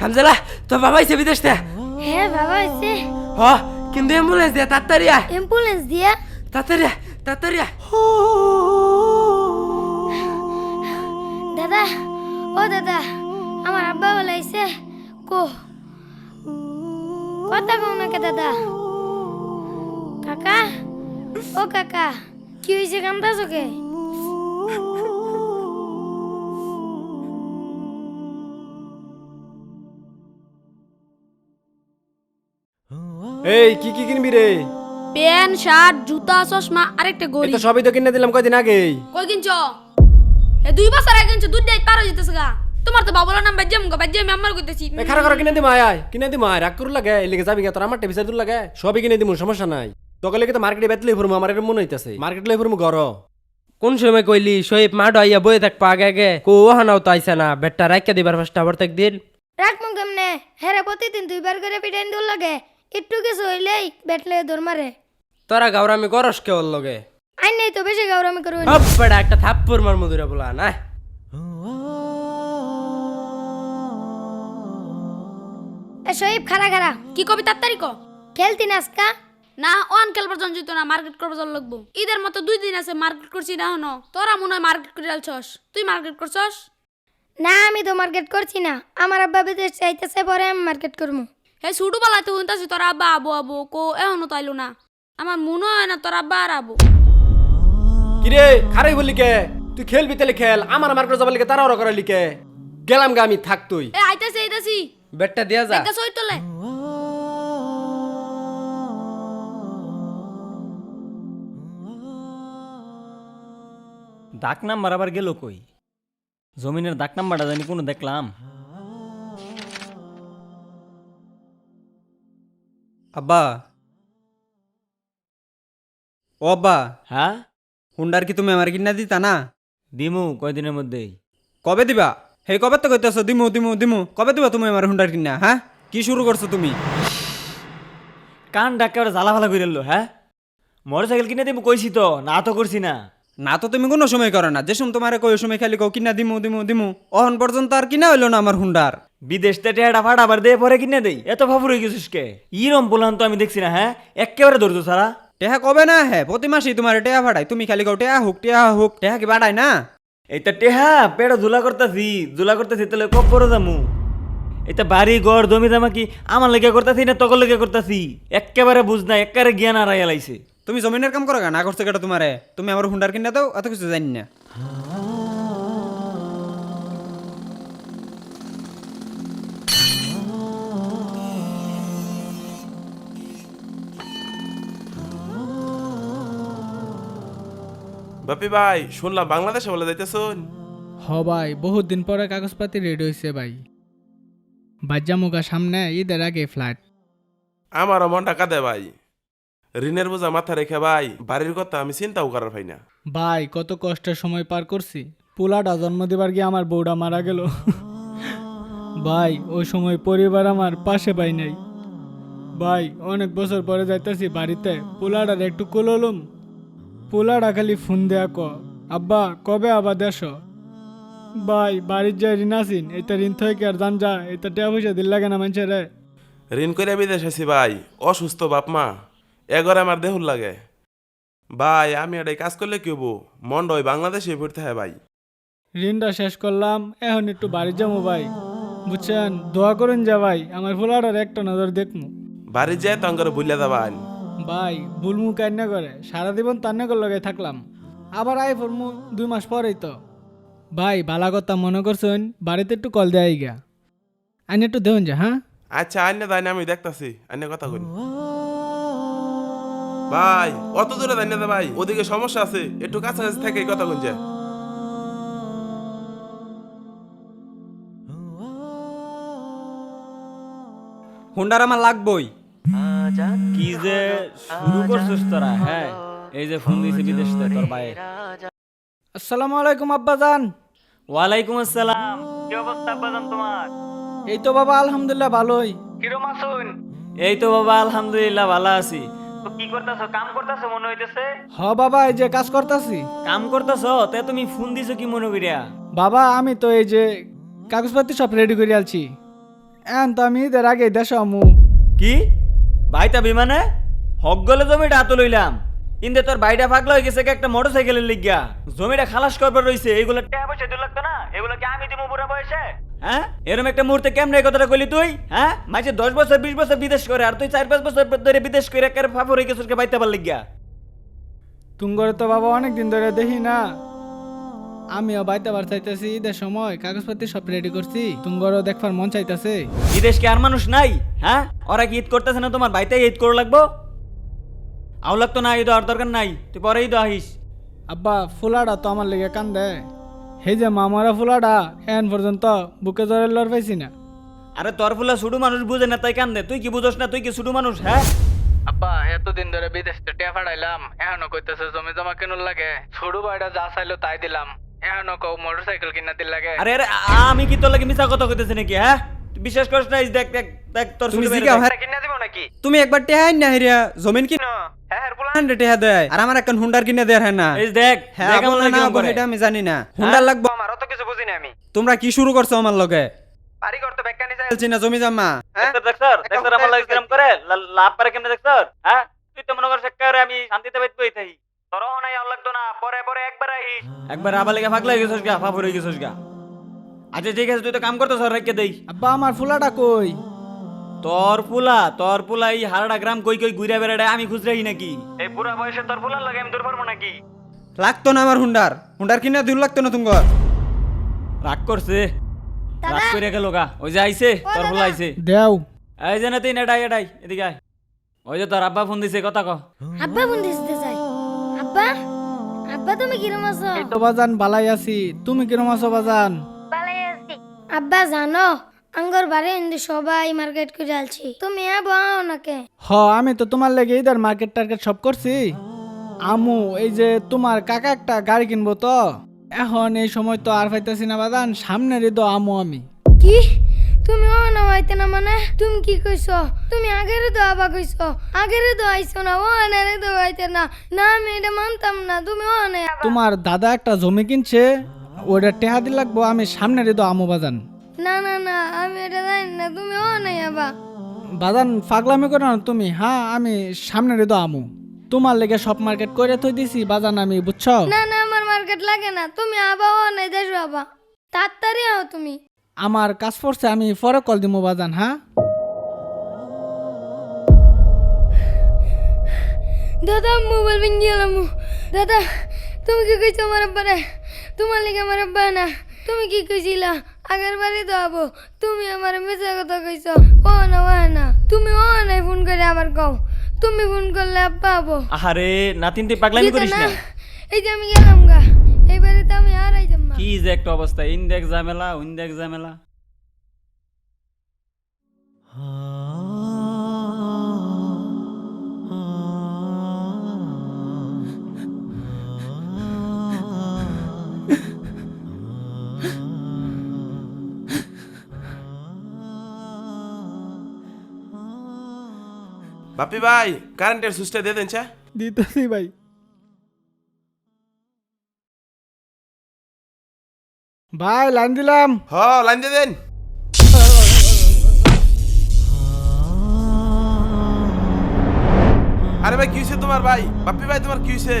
হামজালা তোর বাবা আইছে বিদেশ হ্যাঁ বাবা হয়েছে হ কিন্তু অ্যাম্বুলেন্স দিয়ে তাড়াতাড়ি আয় অ্যাম্বুলেন্স দিয়া তাড়াতাড়ি আয় তাড়াতাড়ি আয় দাদা ও দাদা আমার আব্বা বলে আইছে কো কথা কে দাদা কাকা ও কাকা কি হয়েছে কামটা চোখে এই কি কি কিনবি রে? প্যান্ট শার্ট জুতা চশমা আরেকটা গড়ি। তো সবই তো কিনে দিলাম কয়দিন আগেই। কই কিনছ? এ দুই বছর আগে কিনছ দুধ পার যেতেছে গা। তোমার তো বাবুলার নাম গো আমি আমার কইতেছি। এই খারা খারা কিনে দিম আয় আয় কিনে দিম আয় রাগ করু লাগে এই লেগে যাবি গে তোর আমার টেবিসা দূর লাগে সবই কিনে দিমু সমস্যা নাই। তোকে লেগে তো মার্কেটে বেতলে ফুরমু আমার এরকম মনে হইতাছে। মার্কেট লই ফুরমু ঘর। কোন সময় কইলি শহীদ মাঠ আইয়া বয়ে থাকবা আগে আগে কো হানাও তো আইছে না বেটটা রাইকা দিবার ফার্স্ট আবার তাক দিন রাখমু কেমনে? হেরে প্রতিদিন দুইবার করে পিটাইন দূর লাগে। একটু কিছু হইলেই বেটলে দৌড় মারে। তোরা গাওরামি গরস কে ওর লগে? আই নেই তো বেশি গৌরমি করুন হপ একটা থাপ্পড় মার মধুরা বলা না? এ শহীদ খারা খারা কি কবি তাড়াতাড়ি ক খেলতি নাচকা না অন খেলবার জন না মার্কেট করবার জন লাগবো। ঈদের মতো দুই দিন আছে মার্কেট করছি না হনো? তোরা মনে হয় মার্কেট করে আলছস। তুই মার্কেট করছস? না আমি তো মার্কেট করছি না। আমার আব্বা বিদেশ চাইতেছে পরে আমি মার্কেট করব হে ছুটু বেলাতে শুনতাছি তোর আব্বা আবো আবো কো এখনও তো আইলো না আমার মনে হয় না তোর আব্বা আর আবো কি রে খারাই বললি কে তুই খেলবি তাহলে খেল আমার মার্কেটে যাবার লিগে তারা ওরা করার লিগে গেলাম গা আমি থাক তুই এ আইতাছি আইতাছি বেটটা দিয়া যা দেখা সই তোলে ডাক নাম্বার আবার গেল কই জমিনের ডাক নাম্বারটা জানি কোনো দেখলাম আব্বা। ও আব্বা হ্যাঁ? হুন্ডার কি তুমি আমার কিনা দিতা না? দিমু কয়দিনের মধ্যেই। কবে দিবা? হে কবে তো কইতেছো দিমু দিমু দিমু। কবে দিবা তুমি আমার হুন্ডার কিনা হ্যাঁ? কি শুরু করছ তুমি? কান ডাক একেবারে জ্বালা ফালা করে হ্যাঁ? মোটর সাইকেল কিনে দিমু কইছি তো না তো করছি না। না তো তুমি কোনো সময় করো না। যে সময় তোমার কই সময় খালি কও কিনা দিমু দিমু দিমু। অহন পর্যন্ত আর কিনা হইল না আমার হুন্ডার। বিদেশ থেকে টেহাটা ফাটা আবার দিয়ে পরে কিনে দেই। এত ফাফুর হয়ে গেছিস কে? ইরম বললাম তো আমি দেখছি না হ্যাঁ? একেবারে ধরতো সারা টেহা কবে না হ্যাঁ প্রতি মাসেই তোমার টেহা ফাটাই। তুমি খালি কও টেহা হুক টেহা হুক। টেহা কি বাড়াই না? এইটা টেহা পেড়া ধুলা করতাছি। ধুলা করতেছি তাহলে কব করে যামু? এটা বাড়ি ঘর জমি জামা কি আমার লেগে করতেছি না তকল লেগে করতেছি? একেবারে বুঝ না একেবারে জ্ঞান আর লাইছে। তুমি জমিনের কাম করো না করছ কেটা তোমারে? তুমি আমার হুন্ডার কিনা দাও এত কিছু জানি না। বাপি ভাই শুনলাম বাংলাদেশে বলে যাইতেছুন। হ ভাই বহুত দিন পরে কাগজপাতি রেডি হয়েছে ভাই। বাজ্জামুগা সামনে ঈদের আগে ফ্লাইট আমারও মন টাকা দে ভাই। ঋণের বোঝা মাথা রেখে ভাই বাড়ির কথা আমি চিন্তাও করার পাই না। ভাই কত কষ্টের সময় পার করছি? পোলাটা জন্ম দেবার গিয়ে আমার বউটা মারা গেল। ভাই ওই সময় পরিবার আমার পাশে পাই নাই। ভাই অনেক বছর পরে যাইতেছি বাড়িতে পোলাটার একটু কুললুম পোলাটা খালি ফোন দেয়া ক আব্বা কবে আবার দেশ? ভাই বাড়ির যে ঋণ আছিন এটা ঋণ থেকে আর জান যা এটা টাকা পয়সা দিল লাগে না মানুষের। রে ঋণ করে বিদেশ আছি ভাই অসুস্থ বাপ মা। এগরে আমার দেহুর লাগে। ভাই আমি এটাই কাজ করলে কি হব? মন্ড ওই বাংলাদেশে পড়তে হয় ভাই। ঋণটা শেষ করলাম এখন একটু বাড়ি যাব ভাই। বুঝছেন? দোয়া করুন যা ভাই আমার ফুলাটার একটা নজর দেখমু। বাড়ি যায় তো করে বুঝলে ভাই বুলমু কান্না করে সারা জীবন তান্নাকর লগে থাকলাম। আবার আই ফরমু দুই মাস পরেই তো। ভাই ভালা কথা মনে করছেন বাড়িতে একটু কল দেয় গা আইন একটু দেউন যা হ্যাঁ? আচ্ছা আন্য দাই আমি দেখতাছি আন্য কথা কই ভাই অত দূরে দাই না ভাই ওদিকে সমস্যা আছে একটু কাছাকাছি থেকে কথা কোন হুন্ডার আমার লাগবই। কি যে শুরু করছিস তোরা হ্যাঁ? এই যে ফোন দিয়েছি বিদেশ থেকে তোর ভাই আসসালামু আলাইকুম আব্বা জান ওয়ালাইকুম আসসালাম। কি অবস্থা বাজান তোমার? এই তো বাবা আলহামদুলিল্লাহ ভালোই। কিরম আছুন? এই তো বাবা আলহামদুলিল্লাহ ভালো আছি। কি করতেছো? কাম করতেছো মনে হইতেছে? হ বাবা এই যে কাজ করতেছি। কাম করতেছো? তে তুমি ফোন দিছো কি মনে করিয়া? বাবা আমি তো এই যে কাগজপত্র সব রেডি করে আলছি এখন তো আমি ঈদের আগে দেশ আমু। কি? ভাইটা বিমানে? হক গলে জমিটা হাতে লইলাম। ইন্দে তোর বাইটা ফাগলা হয়ে গেছে কি একটা মোটর সাইকেলের লিগা জমিটা খালাস করবার রইছে এগুলো টাকা পয়সা দিল লাগতো না? এগুলো কি আমি দিব বুড়া বয়সে? হ্যাঁ? এরকম একটা মুহূর্তে কেমনে কথাটা কইলি তুই? হ্যাঁ? মাঝে দশ বছর বিশ বছর বিদেশ করে আর তুই চার পাঁচ বছর ধরে বিদেশ করে একেবারে ফাফর হয়ে গেছিস বাইতে পার লিগা তুঙ্গরে তো বাবা অনেক দিন ধরে দেখি না। আমিও বাইতে বার চাইতেছি ঈদের সময় কাগজপত্র সব রেডি করছি। তুঙ্গরও দেখবার মন চাইতেছে। বিদেশ কি আর মানুষ নাই? হ্যাঁ? ওরা কি ঈদ করতেছে না তোমার বাইতে ঈদ করে লাগবো? আও লাগতো না ঈদ আর দরকার নাই। তুই পরে ঈদ আহিস। আব্বা ফুলাডা তো আমার লেগে কান্দে। সেই যে মামারা ফুলাডা এখন পর্যন্ত বুকে জ্বরে লড় পাইছি না। আরে তোর ফুলা শুধু মানুষ বুঝে না তাই কান্দে। তুই কি বুঝোস না তুই কি শুধু মানুষ হ্যাঁ? আব্বা এতদিন ধরে বিদেশ থেকে টিয়া ফাড়াইলাম এখনও কইতেছে জমি জমা কেন লাগে। ছোট ভাইটা যা চাইলো তাই দিলাম এখনও কও মোটর সাইকেল কিনা দিল লাগে। আরে আরে আমি কি তোর লাগে মিছা কথা কইতেছি নাকি হ্যাঁ? বিশ্বাস করিস না দেখ দেখ দেখ তোর তুমি ছোট কিনা দিব নাকি? তুমি একবার টেহাই না হেরিয়া জমিন কিন? হান্ড্রেড টেহা দেয় আর আমার এখন হুন্ডার কিনে দেয় হ্যাঁ না। এই দেখ হ্যাঁ দেখ আমার না করে। এটা আমি জানি না। হুন্ডার লাগবো আমার অত কিছু বুঝি না আমি। তোমরা কি শুরু করছ আমার লগে? বাড়ি করতে বেকানি যাই না জমি জমা। হ্যাঁ? দেখছর, দেখছর, দেখছর আমার লাগে কিরম করে। লাভ পারে কেমনে দেখছর হ্যাঁ? তুই তো মনে কর একেবারে আমি শান্তিতে থাকি তোরও নাই আর লাগতো না। পরে পরে একবার আহি। একবার আবার লেগে ফাগলা হয়ে গেছিস গা ফাফর হয়ে গেছিস গা। আচ্ছা ঠিক আছে তুই তো কাম করতেছ রেখে দেই। আব্বা আমার ফুলাডা কই? তোর পুলা তোর পুলা এই হারাডা গ্রাম কই কই ঘুরে বেড়ায় আমি খুঁজ রাখি নাকি? এই বুড়া বয়সে তোর ফুলার লাগে আমি পারব নাকি? লাগতো না আমার হুন্ডার। হুন্ডার কিনে দূর লাগতো না তোমার। রাগ করছে। রাগ করে গেল গা। ওই যে আইছে তোর আইছে। দেও। এই যে না তুই এটাই এটাই এদিকে আয়। ওই যে তোর আব্বা ফোন দিছে কথা ক। আব্বা ফোন দিতে চাই। আব্বা আব্বা তুমি কিরম আছো? তো বাজান বালাই আছি। তুমি কিরম আছো বাজান? আব্বা জানো আঙ্গর বাড়ি ইন্দু সবাই মার্কেট করে আলছি তুমি এ বাও নাকে হ আমি তো তোমার লেগে ঈদের মার্কেট টার্কেট সব করছি। আমু এই যে তোমার কাকা একটা গাড়ি কিনবো তো। এখন এই সময় তো আর পাইতেছি না বাজান সামনের ঈদ আমু আমি। কি? তুমি ও না হইতে না মানে? তুমি কি কইছো? তুমি আগের তো আবা কইছো। আগের তো আইছো না ও না রে তো হইতে না। না আমি এটা মানতাম না তুমি ও না তোমার দাদা একটা জমি কিনছে ওটা টেহা দি লাগবো আমি সামনের ঈদ আমু বাজান। না না না আমি এটা জানি না। তুমি ও নাই আবা। বাজান পাগলামি করো না তুমি। হ্যাঁ আমি সামনের ঈদ আমু। তোমার লেগে সব মার্কেট করে থই দিছি বাজান আমি বুঝছ? না না আমার মার্কেট লাগে না। তুমি আবা ও নাই দেশ আবা। তাড়াতাড়ি আও তুমি। আমার কাজ পড়ছে আমি পরে কল দিমু বাজান হ্যাঁ? দাদা মোবাইল ভেঙে গেলাম দাদা তুমি কি কইছো আমার আব্বারে? তোমার লিগে আমার আব্বা না। তুমি কি কইছিলা? আগের বাড়ি তো আবো। তুমি আমার মিছা কথা কইছো। ও না ও না। তুমি ও নাই ফোন করে আমার কও। তুমি ফোন করলে আব্বা আবো। আরে নাতিন তুই পাগলামি করিস না এই যে আমি গেলাম গা। এই বাড়িতে আমি আর আইতাম না কি যে একটা অবস্থা। ইন দেখ ঝামেলা উইন দেখ ঝামেলা বাপি ভাই কারেন্টের সুইচটা দিয়ে দেন চা। দিতেছি ভাই। ভাই লাইন দিলাম। হ লাইন দিয়ে দেন। আরে ভাই কি হয়েছে তোমার ভাই? বাপি ভাই তোমার কি হয়েছে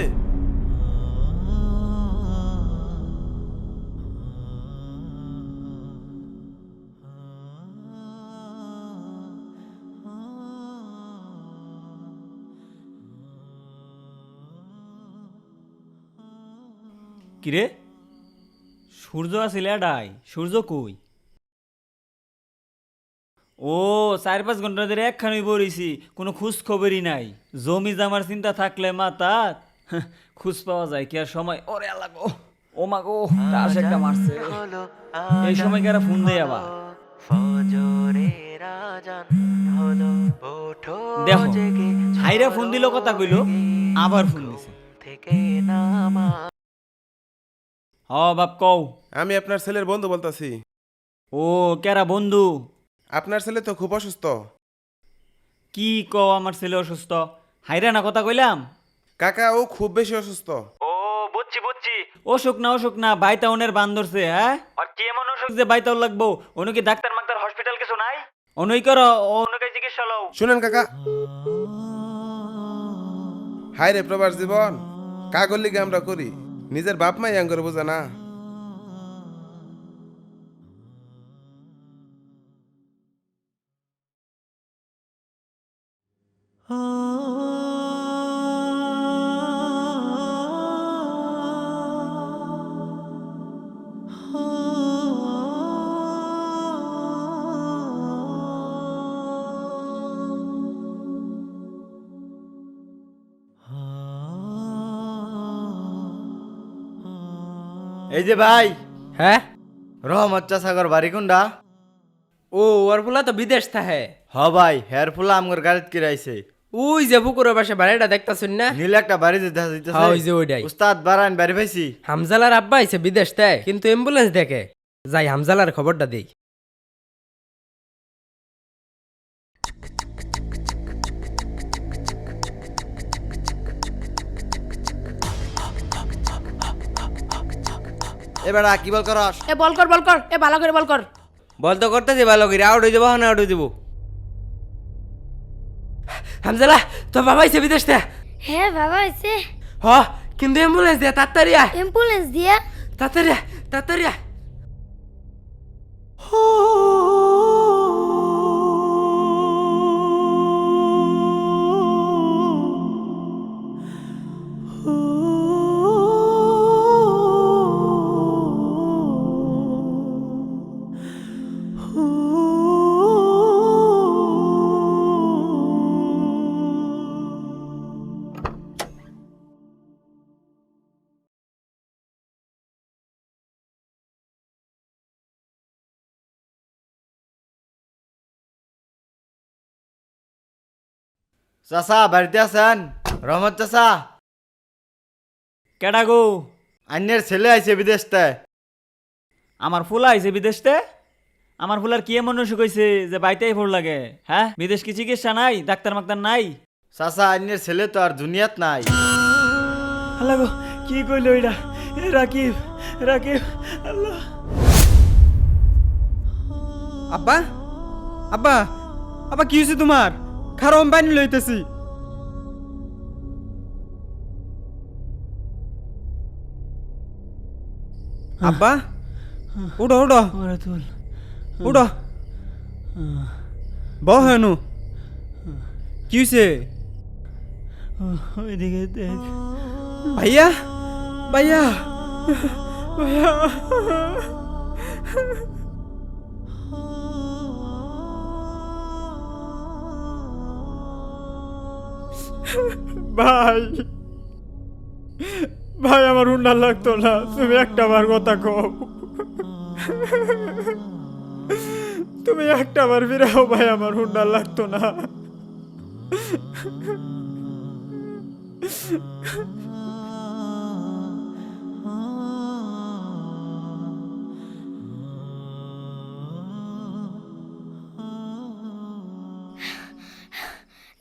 কিরে? সূর্য আছিল এডাই সূর্য কই? ও, চার পাঁচ ঘণ্টা ধরে একখানি বরিছি কোনো খোঁজ খবরই নাই। জমি জামার চিন্তা থাকলে মাতা খোঁজ পাওয়া যায় কি আর সময়। ওরে আল্লাহ ও মা গো তাস একটা মারছে। এই সময় কারা ফোন দেয় আবার। দেখো, হাইরা ফোন দিল, কথা কইল, আবার ফোন দিছে। হ বাপ কও। আমি আপনার ছেলের বন্ধু বলতাছি। ও কেরা বন্ধু? আপনার ছেলে তো খুব অসুস্থ। কি কও আমার ছেলে অসুস্থ? হাইরা না কথা কইলাম? কাকা ও খুব বেশি অসুস্থ। ও বুঝছি বুঝছি। অসুখ না অসুখ না বাইতাউনের বান ধরছে হ্যাঁ? আর কি এমন অসুখ যে বাইতাউন লাগবো? অনু কি ডাক্তার মাক্তার হসপিটাল কিছু নাই? অনুই করো অনুকে জিজ্ঞেস লও শুনেন কাকা। হাই রে প্রবাস জীবন। কাগর লিগে আমরা করি। নিজের বাপ মাই আঙ্গর বোঝা না। এই যে ভাই। হ্যাঁ? রহমত চাষাগর বাড়ি কোনটা ও ওর ফুলা তো বিদেশ থাহে হ ভাই হের ফুলা আমগর গাড়িত কিরাইছে। ওই যে পুকুরের পাশে বাড়িটা দেখতাছুন না? নীল একটা বাড়ি যেতে হ্যাঁ, ওই যে ওইটাই। উস্তাদ বারান বাড়ি পাইছি। হামজালার আব্বা আইছে বিদেশ তাই কিন্তু অ্যাম্বুলেন্স দেখে। যাই হামজালার খবরটা দেই। এবার কি বল করস? এ বল কর বল কর। এ ভালো করে বল কর। বল তো করতেছি ভালো করে। আউট হয়ে যাব না আউট হয়ে যাব। হামজালা তো বাবা আইছে বিদেশ থেকে? হ্যাঁ বাবা হয়েছে হ কিন্তু অ্যাম্বুলেন্স দে তাড়াতাড়ি আয়। অ্যাম্বুলেন্স দিয়া? তাড়াতাড়ি আয়, তাড়াতাড়ি আয়। চাচা বাড়িতে আছেন? রহমত চাচা। কেডা গো? আন্যের ছেলে আইছে বিদেশতে। আমার ফুলা আইছে বিদেশতে? আমার ফুলার কি এমন অসুখ হইছে যে বাইতেই ফুল লাগে? হ্যাঁ? বিদেশ কি চিকিৎসা নাই? ডাক্তার মাক্তার নাই? চাচা আন্যের ছেলে তো আর দুনিয়াত নাই। আল্লাহ গো কি কইলো এটা রাকিব রাকিব আল্লাহ। আব্বা? আব্বা? আব্বা কি হয়েছে তোমার? খারাপ পানি লইতেছি আব্বা উঠো উঠো উঠো বহ হেনু কি হয়েছে ওইদিকে দেখ ভাইয়া ভাইয়া ভাইয়া ভাই। ভাই, আমার উন্না লাগতো না। তুমি একটা বার কথা কও। তুমি একটা বার ফিরাও, ভাই, আমার হুন্ডা লাগতো না।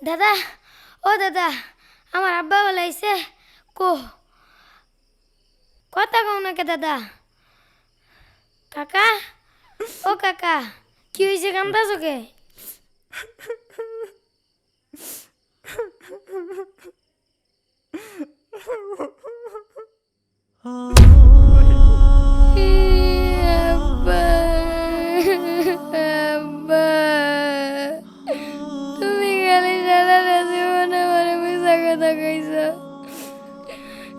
দাদা ও দাদা আমার আব্বা বলে আইছে কো কথা কও নাকি দাদা? কাকা? ও কাকা কি হয়েছে কান্দা চোখে আব্বা আব্বা মিশা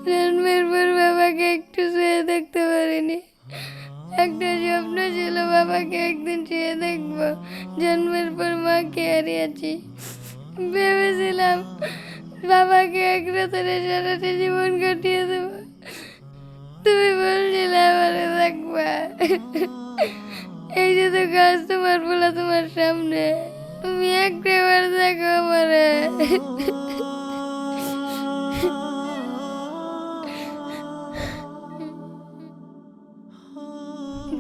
কথা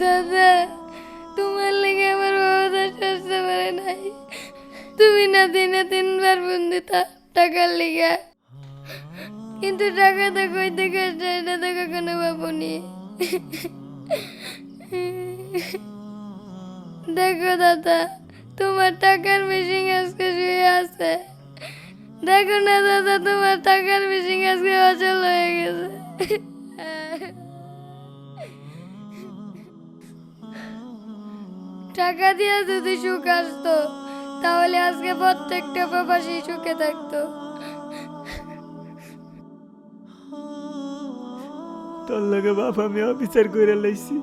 দাদা, তোমার লেগে আমার বাবা আসতে পারে নাই। তুমি না দিনে তিনবার বন্দিতা টাকার লেগে। কিন্তু টাকা তো কই থেকে এটা তো কখনো ভাবনি। দেখো দাদা, তোমার টাকার মেশিন আজকে শুয়ে আছে। দেখো না দাদা, তোমার টাকার মেশিন আজকে অচল হয়ে গেছে। টাকা দিয়ে যদি সুখ আসতো তাহলে আজকে প্রত্যেকটা প্রবাসী সুখে থাকতো। তোর লগে বাপ আমি অফিসার করে লাইছি।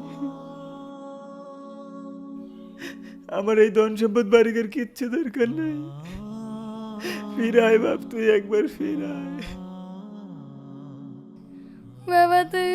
আমার এই ধন সম্পদ বাড়িঘর কিচ্ছু দরকার নাই। ফিরায় বাপ তুই একবার ফিরায়। বাবা তুই